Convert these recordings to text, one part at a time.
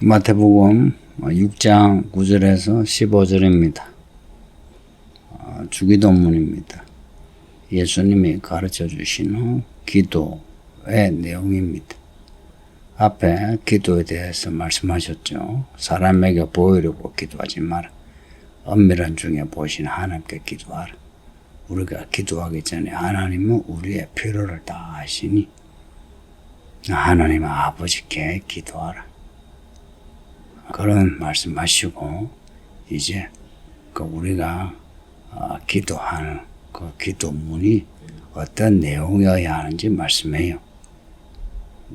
마태복음 6장 9절에서 15절입니다. 어, 주기도문입니다. 예수님이 가르쳐 주시는 기도의 내용입니다. 앞에 기도에 대해서 말씀하셨죠. 사람에게 보이려고 기도하지 마라. 엄밀한 중에 보시는 하나님께 기도하라. 우리가 기도하기 전에 하나님은 우리의 필요를 다 아시니 하나님 아버지께 기도하라. 그런 말씀하시고 이제 그 우리가 어, 기도하는 그 기도문이 어떤 내용이어야 하는지 말씀해요.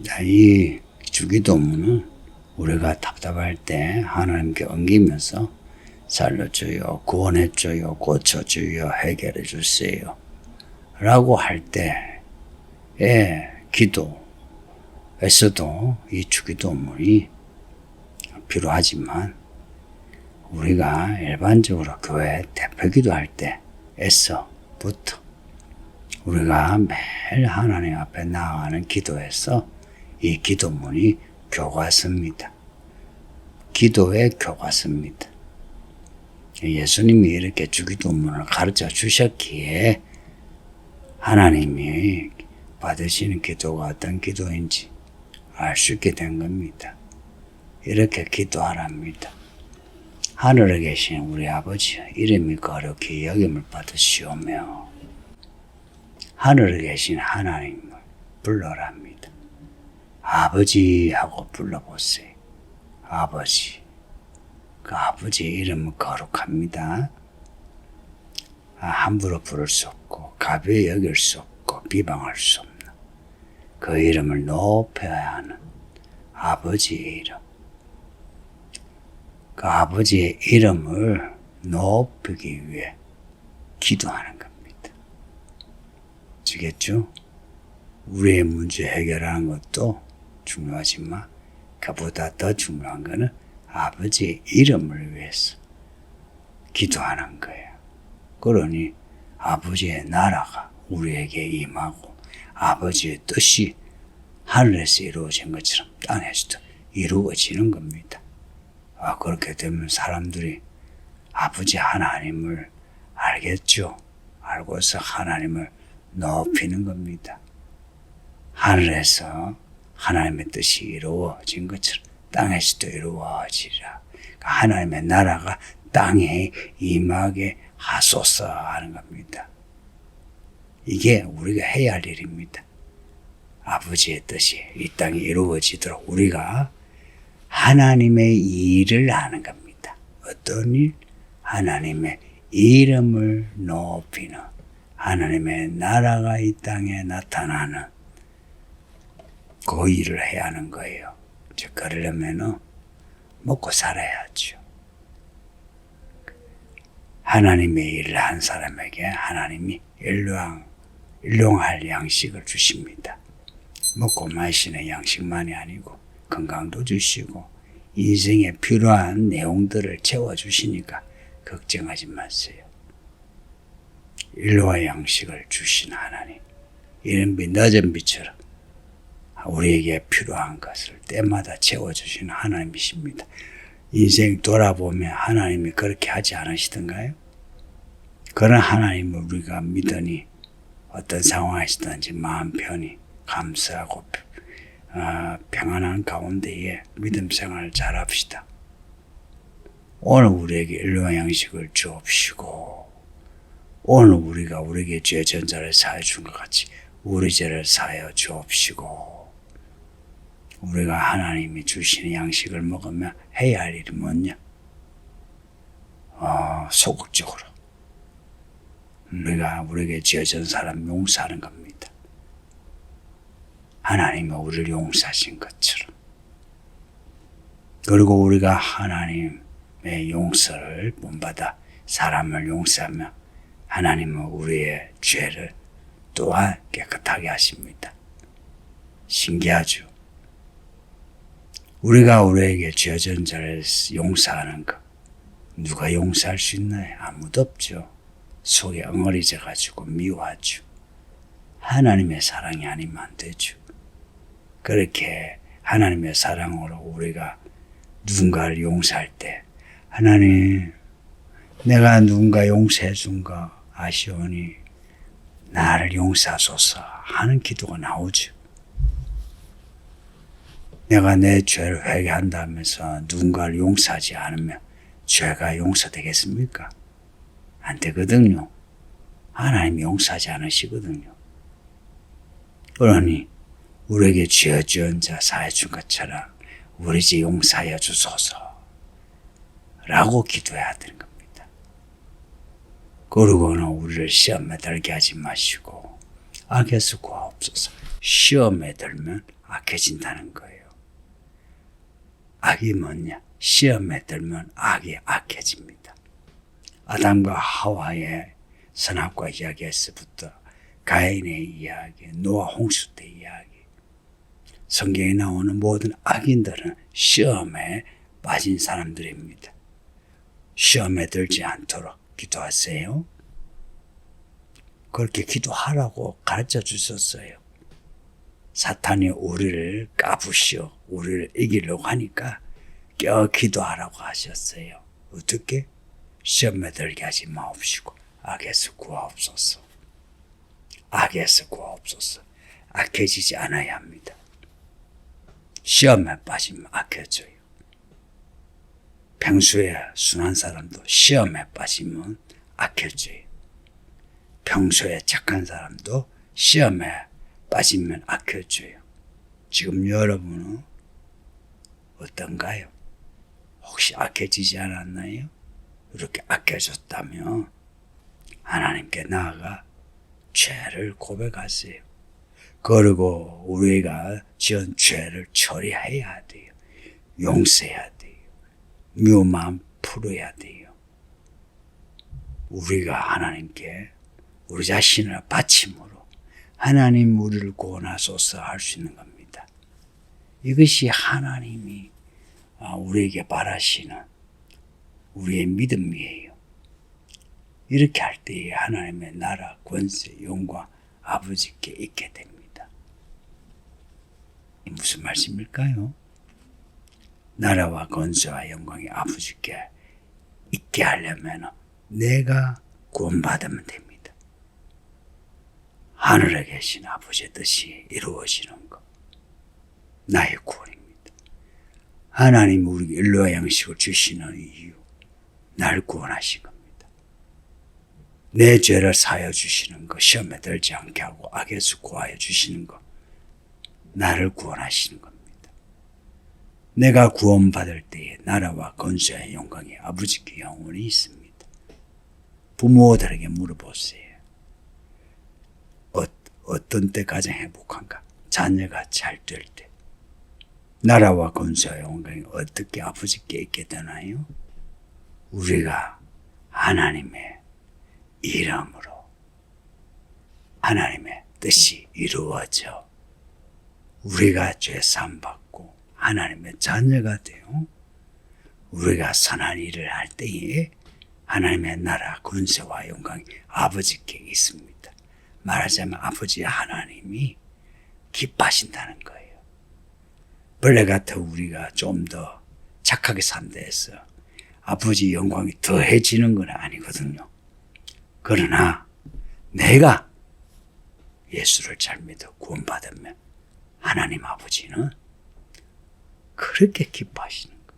자, 이 주기도문은 우리가 답답할 때 하나님께 엉기면서 살려줘요, 구원해줘요, 고쳐줘요, 해결해 주세요. 라고 할 때의 기도에서도 이 주기도문이 필요하지만 우리가 일반적으로 교회 대표 기도할 때에서부터 우리가 매일 하나님 앞에 나아가는 기도에서 이 기도문이 교과서입니다. 기도의 교과서입니다. 예수님이 이렇게 주기도문을 가르쳐 주셨기에 하나님이 받으시는 기도가 어떤 기도인지 알 수 있게 된 겁니다. 이렇게 기도하랍니다. 하늘에 계신 우리 아버지 이름이 거룩히 여김을 받으시오며 하늘에 계신 하나님을 불러랍니다. 아버지 하고 불러보세요. 아버지. 그 아버지 이름은 거룩합니다. 아, 함부로 부를 수 없고 가벼이 여길 수 없고 비방할 수 없는 그 이름을 높여야 하는 아버지의 이름. 그 아버지의 이름을 높이기 위해 기도하는 겁니다. 지겠죠? 우리의 문제 해결하는 것도 중요하지만 그보다 더 중요한 것은 아버지의 이름을 위해서 기도하는 거예요. 그러니 아버지의 나라가 우리에게 임하고 아버지의 뜻이 하늘에서 이루어진 것처럼 땅에서도 이루어지는 겁니다. 아, 그렇게 되면 사람들이 아버지 하나님을 알겠죠. 알고서 하나님을 높이는 겁니다. 하늘에서 하나님의 뜻이 이루어진 것처럼 땅에서도 이루어지리라. 그러니까 하나님의 나라가 땅에 임하게 하소서 하는 겁니다. 이게 우리가 해야 할 일입니다. 아버지의 뜻이 이 땅에 이루어지도록 우리가 하나님의 일을 하는 겁니다. 어떤 일? 하나님의 이름을 높이는 하나님의 나라가 이 땅에 나타나는 그 일을 해야 하는 거예요. 즉 그러려면은 먹고 살아야죠. 하나님의 일을 한 사람에게 하나님이 일용, 일용할 양식을 주십니다. 먹고 마시는 양식만이 아니고 건강도 주시고 인생에 필요한 내용들을 채워주시니까 걱정하지 마세요. 일로와 양식을 주신 하나님, 이른 빛 늦은 빛처럼 우리에게 필요한 것을 때마다 채워주시는 하나님이십니다. 인생 돌아보면 하나님이 그렇게 하지 않으시던가요? 그런 하나님을 우리가 믿으니 어떤 상황이시든지 마음 편히 감사하고 어, 평안한 가운데에 믿음 생활을 잘합시다. 오늘 우리에게 일로와 양식을 주옵시고 오늘 우리가 우리에게 죄 전자를 사해 준 것 같이 우리 죄를 사하여 주옵시고 우리가 하나님이 주시는 양식을 먹으면 해야 할 일이 뭐냐? 어, 소극적으로 우리가 우리에게 죄전 사람 용서하는 겁니다. 하나님이 우리를 용서하신 것처럼. 그리고 우리가 하나님의 용서를 본받아 사람을 용서하며 하나님은 우리의 죄를 또한 깨끗하게 하십니다. 신기하죠? 우리가 우리에게 죄진 자를 용서하는 것. 누가 용서할 수 있나요? 아무도 없죠. 속에 엉어리져 가지고 미워하죠. 하나님의 사랑이 아니면 안 되죠. 그렇게 하나님의 사랑으로 우리가 누군가를 용서할 때 하나님 내가 누군가 용서해 준 거 아시오니 나를 용서하소서 하는 기도가 나오죠. 내가 내 죄를 회개한다면서 누군가를 용서하지 않으면 죄가 용서되겠습니까? 안 되거든요. 하나님 용서하지 않으시거든요. 그러니 우리에게 죄 지은 자 사해 준 것처럼 우리 죄 용서하여 주소서 라고 기도해야 되는 겁니다. 그러고는 우리를 시험에 들게 하지 마시고 악에서 구하옵소서 시험에 들면 악해진다는 거예요. 악이 뭐냐? 시험에 들면 악이 악해집니다. 아담과 하와의 선악과 이야기에서부터 가인의 이야기, 노아 홍수 때 이야기, 성경에 나오는 모든 악인들은 시험에 빠진 사람들입니다. 시험에 들지 않도록 기도하세요. 그렇게 기도하라고 가르쳐 주셨어요. 사탄이 우리를 까부시어 우리를 이기려고 하니까 껴 기도하라고 하셨어요. 어떻게? 시험에 들게 하지 마옵시고 악에서 구하옵소서. 악에서 구하옵소서. 악해지지 않아야 합니다. 시험에 빠지면 악해져요. 평소에 순한 사람도 시험에 빠지면 악해져요. 평소에 착한 사람도 시험에 빠지면 악해져요. 지금 여러분은 어떤가요? 혹시 악해지지 않았나요? 이렇게 악해졌다면 하나님께 나아가 죄를 고백하세요. 그리고 우리가 지은 죄를 처리해야 돼요. 용서해야 돼요. 묘만 풀어야 돼요. 우리가 하나님께 우리 자신을 바침으로 하나님 우리를 구원하소서 할 수 있는 겁니다. 이것이 하나님이 아, 우리에게 바라시는 우리의 믿음이에요. 이렇게 할 때에 하나님의 나라, 권세, 영광 아버지께 있게 됩니다. 무슨 말씀일까요? 나라와 권세와 영광이 아버지께 있게 하려면 내가 구원받으면 됩니다. 하늘에 계신 아버지의 뜻이 이루어지는 것. 나의 구원입니다. 하나님 우리에게 일로와 양식을 주시는 이유. 날 구원하신 겁니다. 내 죄를 사여 주시는 것, 시험에 들지 않게 하고 악에서 구하여 주시는 것, 나를 구원하시는 겁니다. 내가 구원받을 때에 나라와 건수와 영광이 아버지께 영원히 있습니다. 부모들에게 물어보세요. 어, 어떤 때 가장 행복한가? 자녀가 잘 될 때. 나라와 건수와 영광이 어떻게 아버지께 있게 되나요? 우리가 하나님의 이름으로 하나님의 뜻이 이루어져 우리가 죄산 받고 하나님의 자녀가 되어 우리가 선한 일을 할 때에 하나님의 나라 권세와 영광이 아버지께 있습니다. 말하자면 아버지 하나님이 기뻐하신다는 거예요. 벌레 같은 우리가 좀 더 착하게 산다 해서 아버지 영광이 더해지는 건 아니거든요. 그러나 내가 예수를 잘 믿어 구원받으면 하나님 아버지는 그렇게 기뻐하시는 거.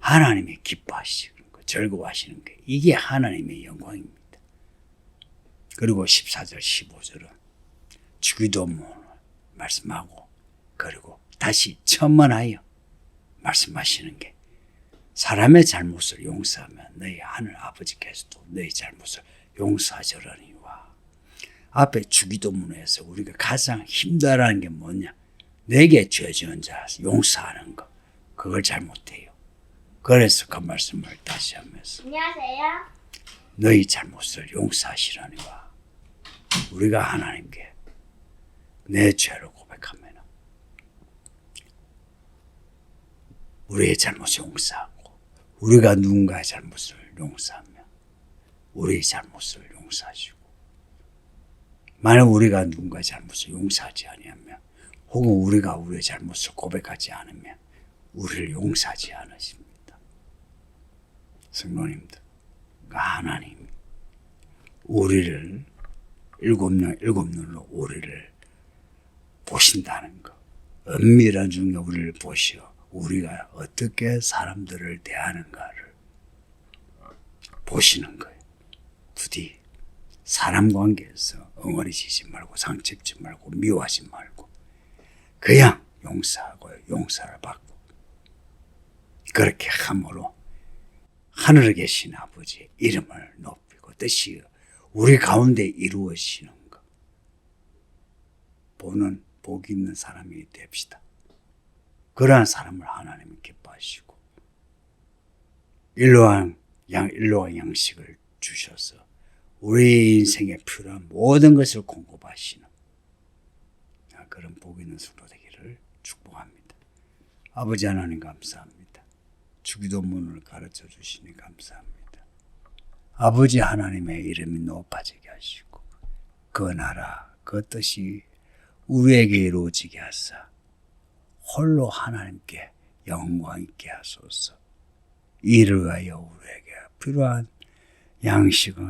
하나님이 기뻐하시는 거, 즐거워하시는 게 이게 하나님의 영광입니다. 그리고 14절, 15절은 주기도문을 말씀하고 그리고 다시 천만하여 말씀하시는 게 사람의 잘못을 용서하면 너희 하늘 아버지께서도 너희 잘못을 용서하시려니와 앞에 주기도문에서 우리가 가장 힘들어하는 게 뭐냐? 내게 죄 지은 자 용서하는 거. 그걸 잘 못해요. 그래서 그 말씀을 다시 하면서 안녕하세요. 너희 잘못을 용서하시려니와 우리가 하나님께 내 죄를 고백하면 우리의 잘못을 용서하고 우리가 누군가의 잘못을 용서하면 우리의 잘못을 용서하시고 만약 우리가 누군가의 잘못을 용서하지 아니하면 혹은 우리가 우리의 잘못을 고백하지 않으면 우리를 용서하지 않으십니다. 성도님들, 그 하나님이 우리를 일곱 년 일곱 눈으로 우리를 보신다는 것, 은밀한 중에 우리를 보시어 우리가 어떻게 사람들을 대하는가를 보시는 거예요. 부디 사람 관계에서 엉어리지지 말고 상처입지 말고 미워하지 말고 그냥 용서하고 용서를 받고 그렇게 함으로 하늘에 계신 아버지 이름을 높이고 뜻이 우리 가운데 이루어지는 것 보는 복 있는 사람이 됩시다. 그러한 사람을 하나님은 기뻐하시고 일로한 양 일로한 양식을 주셔서 우리 인생에 필요한 모든 것을 공급하시는 그런 복 있는 성도 되기를 축복합니다. 아버지 하나님 감사합니다. 주기도문을 가르쳐 주시니 감사합니다. 아버지 하나님의 이름이 높아지게 하시고 그 나라 그 뜻이 우리에게 이루어지게 하사 홀로 하나님께 영광 있게 하소서. 이를 위하여 우리에게 필요한 양식을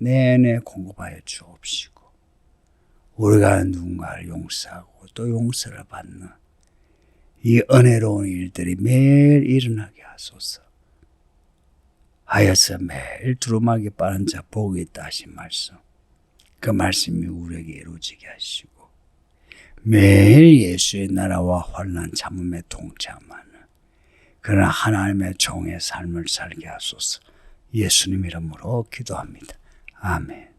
내내 공급하여 주옵시고 우리가 누군가를 용서하고 또 용서를 받는 이 은혜로운 일들이 매일 일어나게 하소서. 하여서 매일 두루마기 빠른 자 복이 있다 하신 말씀. 그 말씀이 우리에게 이루어지게 하시고 매일 예수의 나라와 환란 참음에 동참하는 그런 하나님의 종의 삶을 살게 하소서. 예수님 이름으로 기도합니다. 아멘.